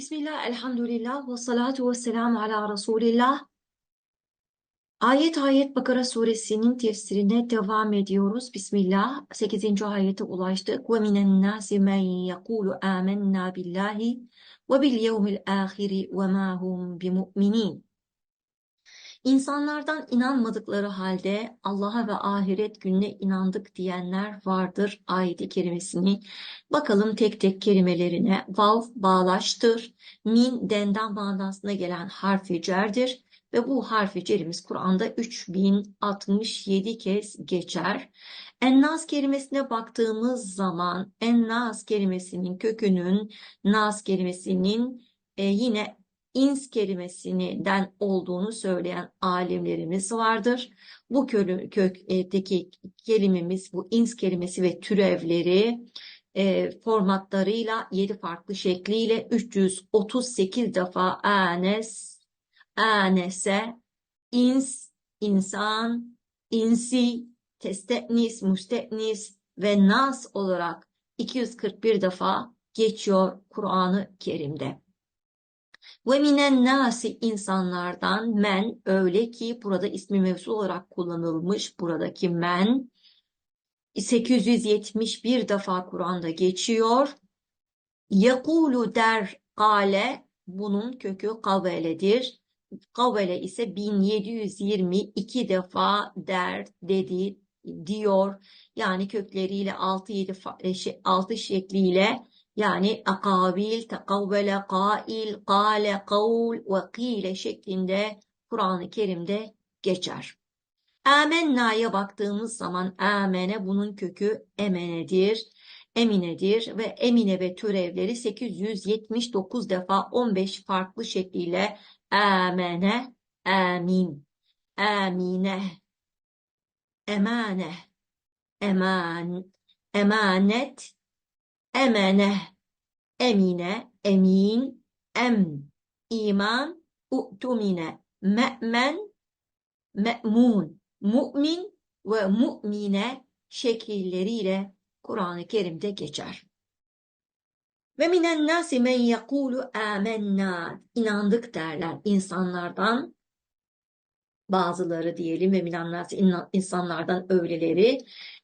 Bismillah, elhamdülillah ve salatu ve selamu ala Resulillah. Ayet ayet Bakara suresinin tefsirine devam ediyoruz. Bismillah. 8. ayete ulaştık. Ve minen nasi men yekulu amennâ billahi ve bil yevmil ahiri ve ma hum bimu'minin. İnsanlardan inanmadıkları halde Allah'a ve ahiret gününe inandık diyenler vardır ayeti kerimesini. Bakalım tek tek kelimelerine. Vav bağlaştır. Min denden manasına gelen harfi cerdir. Ve bu harfi cerimiz Kur'an'da 3067 kez geçer. Ennas kelimesine baktığımız zaman ennas kelimesinin kökünün nas kelimesinin e, yine ins kelimesinden olduğunu söyleyen alimlerimiz vardır. Bu kö- kökteki kelimemiz bu ins kelimesi ve türevleri e, formatlarıyla 7 farklı şekliyle 338 defa anes, anese, ins, insan, insi, testetnis, müstetnis ve nas olarak 241 defa geçiyor Kur'an-ı Kerim'de. Ve minen nasi insanlardan men öyle ki burada ismi mevsul olarak kullanılmış buradaki men 871 defa Kur'an'da geçiyor. Yakulu der kale bunun kökü kaveledir. Kavele ise 1722 defa der dedi diyor. Yani kökleriyle 6 7 6 şekliyle yani akabil, tekavvele, kail, kale, kavul ve şeklinde Kur'an-ı Kerim'de geçer. Âmenna'ya baktığımız zaman amene bunun kökü emenedir, eminedir ve emine ve türevleri 879 defa 15 farklı şekliyle amene, amin, amine, emane, eman, emanet, emene, emine, emin, em, iman, u'tumine, me'men, me'mun, mu'min ve mu'mine şekilleriyle Kur'an-ı Kerim'de geçer. Ve minen nasi men yekulu amennâ inandık derler insanlardan. Bazıları diyelim ve minen nasi insanlardan öyleleri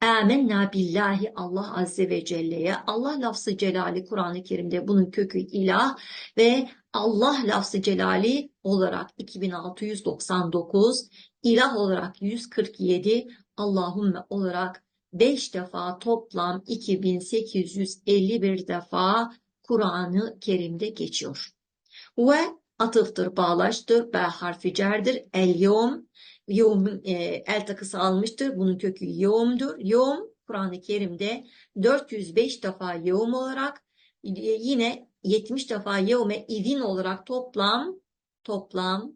Âmennâ billahi Allah Azze ve Celle'ye Allah lafzı celali Kur'an-ı Kerim'de bunun kökü ilah ve Allah lafzı celali olarak 2699 ilah olarak 147 Allahümme olarak 5 defa toplam 2851 defa Kur'an-ı Kerim'de geçiyor. Ve atıftır, bağlaştır, b harfi cerdir, el yom Yom e, el takısı almıştır. Bunun kökü yomdur. Yom Kur'an-ı Kerim'de 405 defa yom olarak e, yine 70 defa yevme idin olarak toplam toplam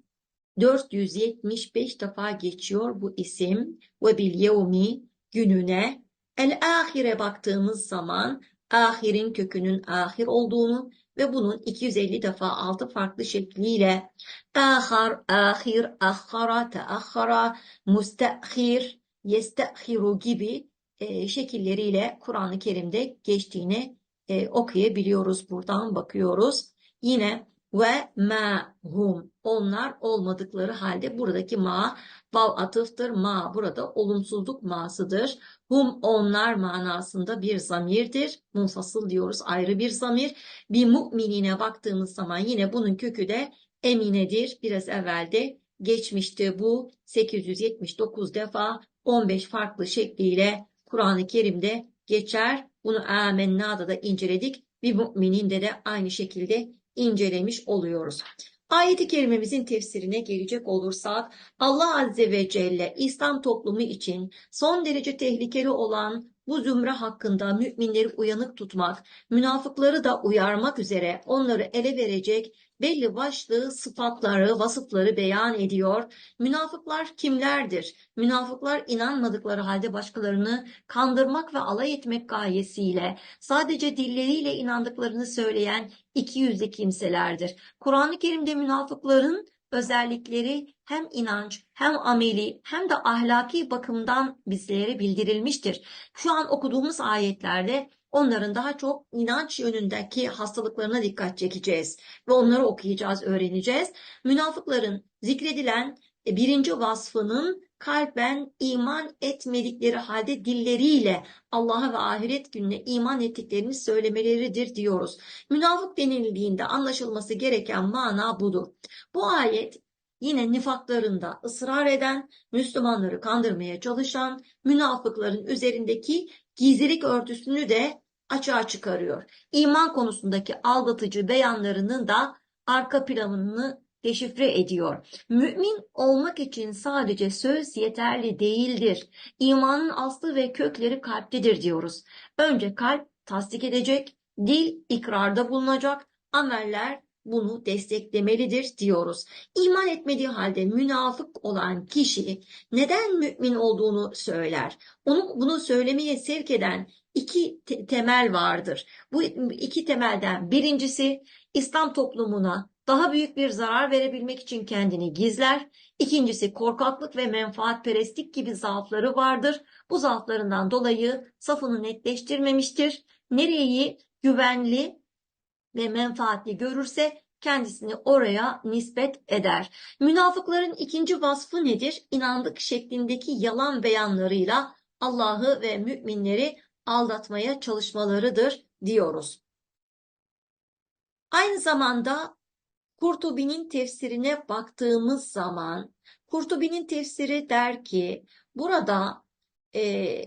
475 defa geçiyor bu isim ve bil yevmi gününe el ahire baktığımız zaman ahirin kökünün ahir olduğunu ve bunun 250 defa altı farklı şekliyle ahar, ahir, ahara, teahhara, mustahir, yestahiru gibi e, şekilleriyle Kur'an-ı Kerim'de geçtiğini e, okuyabiliyoruz. Buradan bakıyoruz. Yine ve ma hum onlar olmadıkları halde buradaki ma vav atıftır. Ma burada olumsuzluk ma'sıdır. Hum onlar manasında bir zamirdir. Munfasıl diyoruz ayrı bir zamir. Bir mu'minine baktığımız zaman yine bunun kökü de eminedir. Biraz evvelde geçmişti bu 879 defa 15 farklı şekliyle Kur'an-ı Kerim'de geçer. Bunu amenna'da da inceledik. Bir mümininde de aynı şekilde incelemiş oluyoruz. Ayet-i kerimemizin tefsirine gelecek olursak Allah Azze ve Celle İslam toplumu için son derece tehlikeli olan bu zümre hakkında müminleri uyanık tutmak, münafıkları da uyarmak üzere onları ele verecek belli başlı sıfatları, vasıfları beyan ediyor. Münafıklar kimlerdir? Münafıklar inanmadıkları halde başkalarını kandırmak ve alay etmek gayesiyle sadece dilleriyle inandıklarını söyleyen iki yüzlü kimselerdir. Kur'an-ı Kerim'de münafıkların özellikleri hem inanç hem ameli hem de ahlaki bakımdan bizlere bildirilmiştir. Şu an okuduğumuz ayetlerde onların daha çok inanç yönündeki hastalıklarına dikkat çekeceğiz ve onları okuyacağız, öğreneceğiz. Münafıkların zikredilen e, birinci vasfının kalben iman etmedikleri halde dilleriyle Allah'a ve ahiret gününe iman ettiklerini söylemeleridir diyoruz. Münafık denildiğinde anlaşılması gereken mana budur. Bu ayet yine nifaklarında ısrar eden, Müslümanları kandırmaya çalışan münafıkların üzerindeki gizlilik örtüsünü de açığa çıkarıyor. İman konusundaki aldatıcı beyanlarının da arka planını deşifre ediyor. Mümin olmak için sadece söz yeterli değildir. İmanın aslı ve kökleri kalptedir diyoruz. Önce kalp tasdik edecek, dil ikrarda bulunacak, ameller bunu desteklemelidir diyoruz. İman etmediği halde münafık olan kişi neden mümin olduğunu söyler. Onu bunu söylemeye sevk eden iki te- temel vardır. Bu iki temelden birincisi İslam toplumuna daha büyük bir zarar verebilmek için kendini gizler. İkincisi korkaklık ve menfaatperestlik gibi zaafları vardır. Bu zaaflarından dolayı safını netleştirmemiştir. Nereyi güvenli ve menfaatli görürse kendisini oraya nispet eder. Münafıkların ikinci vasfı nedir? İnandık şeklindeki yalan beyanlarıyla Allah'ı ve müminleri aldatmaya çalışmalarıdır diyoruz. Aynı zamanda Kurtubi'nin tefsirine baktığımız zaman Kurtubi'nin tefsiri der ki burada e,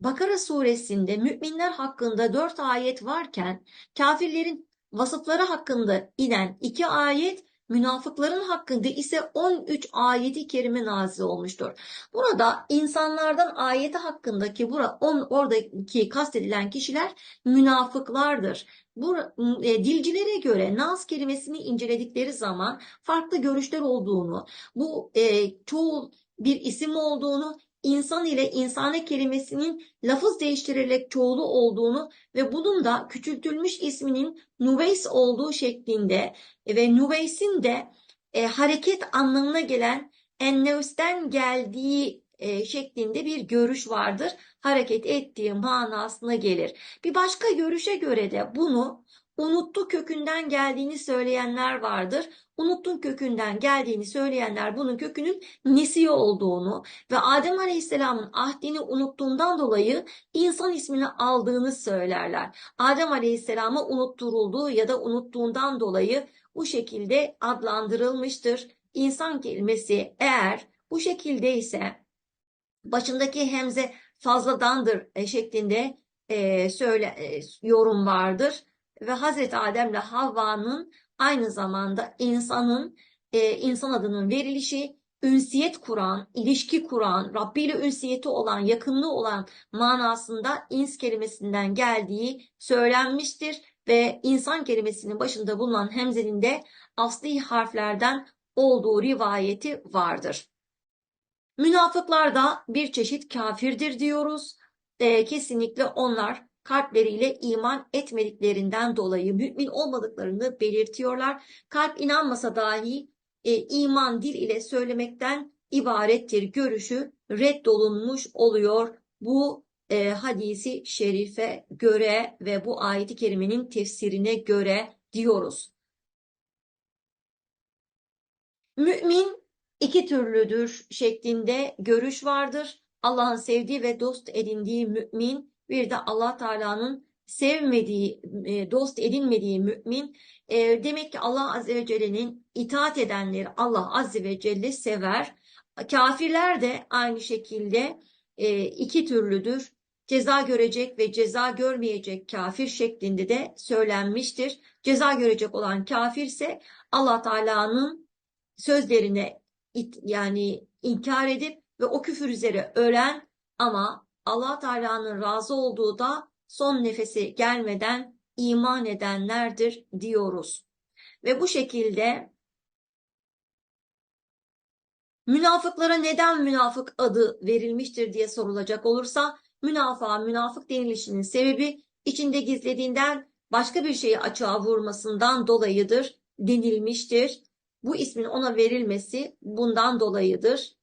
Bakara suresinde müminler hakkında dört ayet varken kafirlerin vasıfları hakkında inen iki ayet münafıkların hakkında ise 13 ayeti kerime nazil olmuştur. Burada insanlardan ayeti hakkındaki bura, on, oradaki kastedilen kişiler münafıklardır. Bu e, dilcilere göre Nas kelimesini inceledikleri zaman farklı görüşler olduğunu, bu e, çoğul bir isim olduğunu, insan ile insane kelimesinin lafız değiştirilerek çoğulu olduğunu ve bunun da küçültülmüş isminin Nuveys olduğu şeklinde ve Nuveys'in de e, hareket anlamına gelen Ennevs'ten geldiği e, şeklinde bir görüş vardır. Hareket ettiği manasına gelir. Bir başka görüşe göre de bunu unuttu kökünden geldiğini söyleyenler vardır. Unuttun kökünden geldiğini söyleyenler bunun kökünün nesiye olduğunu ve Adem Aleyhisselam'ın ahdini unuttuğundan dolayı insan ismini aldığını söylerler. Adem Aleyhisselam'a unutturulduğu ya da unuttuğundan dolayı bu şekilde adlandırılmıştır. İnsan kelimesi eğer bu şekilde ise başındaki hemze fazladandır e, şeklinde e, söyle e, yorum vardır ve Hazreti Adem ile Havva'nın aynı zamanda insanın e, insan adının verilişi ünsiyet kuran, ilişki kuran, Rabbi ile ünsiyeti olan, yakınlığı olan manasında ins kelimesinden geldiği söylenmiştir ve insan kelimesinin başında bulunan hemzenin de asli harflerden olduğu rivayeti vardır. Münafıklar da bir çeşit kafirdir diyoruz. E, kesinlikle onlar kalpleriyle iman etmediklerinden dolayı mümin olmadıklarını belirtiyorlar. Kalp inanmasa dahi e, iman dil ile söylemekten ibarettir görüşü reddolunmuş oluyor. Bu e, hadisi şerife göre ve bu ayeti kerimenin tefsirine göre diyoruz. Mümin iki türlüdür şeklinde görüş vardır. Allah'ın sevdiği ve dost edindiği mümin bir de Allah Teala'nın sevmediği, e, dost edinmediği mümin. E, demek ki Allah Azze ve Celle'nin itaat edenleri Allah Azze ve Celle sever. Kafirler de aynı şekilde e, iki türlüdür. Ceza görecek ve ceza görmeyecek kafir şeklinde de söylenmiştir. Ceza görecek olan kafir ise Allah Teala'nın sözlerine yani inkar edip ve o küfür üzere ölen ama Allah Teala'nın razı olduğu da son nefesi gelmeden iman edenlerdir diyoruz. Ve bu şekilde münafıklara neden münafık adı verilmiştir diye sorulacak olursa münafığa münafık denilişinin sebebi içinde gizlediğinden başka bir şeyi açığa vurmasından dolayıdır denilmiştir. Bu ismin ona verilmesi bundan dolayıdır.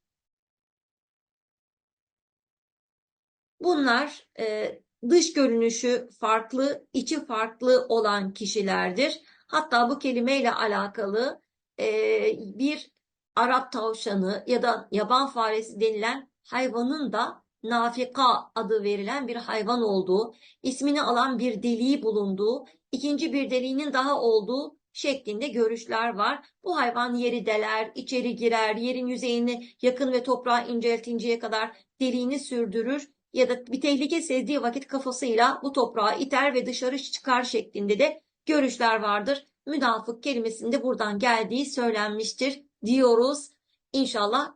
Bunlar e, dış görünüşü farklı, içi farklı olan kişilerdir. Hatta bu kelimeyle alakalı eee, bir Arap tavşanı ya da yaban faresi denilen hayvanın da nafika adı verilen bir hayvan olduğu, ismini alan bir deliği bulunduğu, ikinci bir deliğinin daha olduğu şeklinde görüşler var. Bu hayvan yeri deler, içeri girer, yerin yüzeyini yakın ve toprağa inceltinceye kadar deliğini sürdürür ya da bir tehlike sezdiği vakit kafasıyla bu toprağı iter ve dışarı çıkar şeklinde de görüşler vardır. Münafık kelimesinde buradan geldiği söylenmiştir diyoruz. İnşallah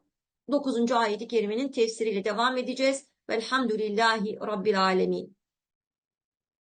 9. ayeti kerimenin tefsiriyle devam edeceğiz. Velhamdülillahi Rabbil Alemin.